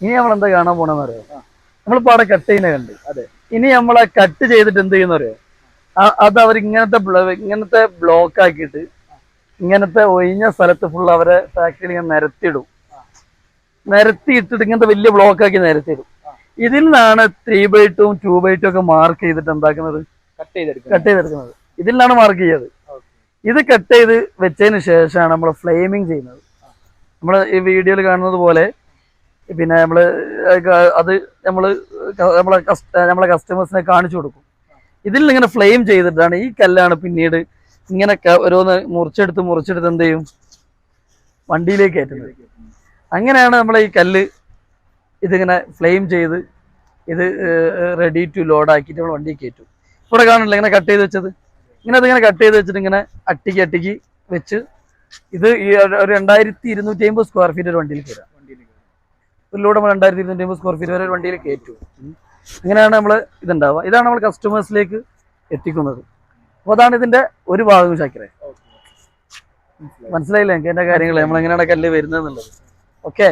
ഇനി നമ്മൾ എന്താ കാണാൻ പോണെന്ന് അറിയോ നമ്മളിപ്പോ അവിടെ കട്ട് ചെയ്യുന്ന കണ്ട്. അതെ. ഇനി നമ്മളെ കട്ട് ചെയ്തിട്ട് എന്ത് ചെയ്യുന്ന അറിയോ അത് അവർ ഇങ്ങനത്തെ ഇങ്ങനത്തെ ബ്ലോക്ക് ആക്കിയിട്ട് ഇങ്ങനത്തെ ഒഴിഞ്ഞ സ്ഥലത്ത് ഫുൾ അവരെ ഫാക്ടറിയിൽ ഇങ്ങനെ നിരത്തിയിടും. നിരത്തി ഇട്ടിട്ട് ഇങ്ങനത്തെ വലിയ ബ്ലോക്ക് ആക്കി നിരത്തിയിടും. ഇതിൽ നിന്നാണ് three by two two by two ഒക്കെ മാർക്ക് ചെയ്തിട്ട് എന്താക്കുന്നത്? കട്ട് ചെയ്തെടുക്കുന്നത്. ഇതിൽ നിന്നാണ് മാർക്ക് ചെയ്തത് ഇത് കട്ട് ചെയ്ത് വെച്ചതിന് ശേഷമാണ് നമ്മൾ ഫ്ലെയിമിങ് ചെയ്യുന്നത്. നമ്മൾ ഈ വീഡിയോയിൽ കാണുന്നത് പോലെ പിന്നെ നമ്മൾ അത് നമ്മൾ നമ്മളെ നമ്മളെ കസ്റ്റമേഴ്സിനെ കാണിച്ചു കൊടുക്കും. ഇതിൽ ഇങ്ങനെ ഫ്ലെയിം ചെയ്തിട്ടാണ് ഈ കല്ലാണ് പിന്നീട് ഇങ്ങനെ ഓരോന്ന് മുറിച്ചെടുത്ത് മുറിച്ചെടുത്ത് എന്ത് ചെയ്യും? വണ്ടിയിലേക്ക് കയറ്റുന്നത്. അങ്ങനെയാണ് നമ്മൾ ഈ കല്ല് ഇതിങ്ങനെ ഫ്ലെയിം ചെയ്ത് ഇത് റെഡി ടു ലോഡ് ആക്കിയിട്ട് നമ്മൾ വണ്ടി കയറ്റും. ഇവിടെ കാണില്ല ഇങ്ങനെ കട്ട് ചെയ്ത് വെച്ചത്? ഇങ്ങനെ അതിങ്ങനെ കട്ട് ചെയ്ത് വെച്ചിട്ട് ഇങ്ങനെ അട്ടിക്ക് അട്ടിക്ക് വെച്ച് ഇത് ഈ ഒരു രണ്ടായിരത്തി ഇരുന്നൂറ്റി അമ്പത് സ്ക്വയർ ഫീറ്റ് ഒരു വണ്ടിയിൽ കയറാം നമ്മൾ രണ്ടായിരത്തി ഇരുന്നൂറ്റി അമ്പത് സ്ക്വയർ ഫീറ്റ് വരെ ഒരു വണ്ടിയിൽ കയറ്റും. ഇങ്ങനെയാണ് നമ്മൾ ഇതുണ്ടാവുക. ഇതാണ് നമ്മൾ കസ്റ്റമേഴ്സിലേക്ക് എത്തിക്കുന്നത്. അപ്പോൾ അതാണ് ഇതിന്റെ ഒരു ഭാഗം ശാക്കിറെ മനസ്സിലായില്ലേ? എനിക്ക് എന്റെ കാര്യങ്ങൾ നമ്മൾ എങ്ങനെയാണ് കല്ല് വരുന്നത് എന്നുള്ളത് ഓക്കെ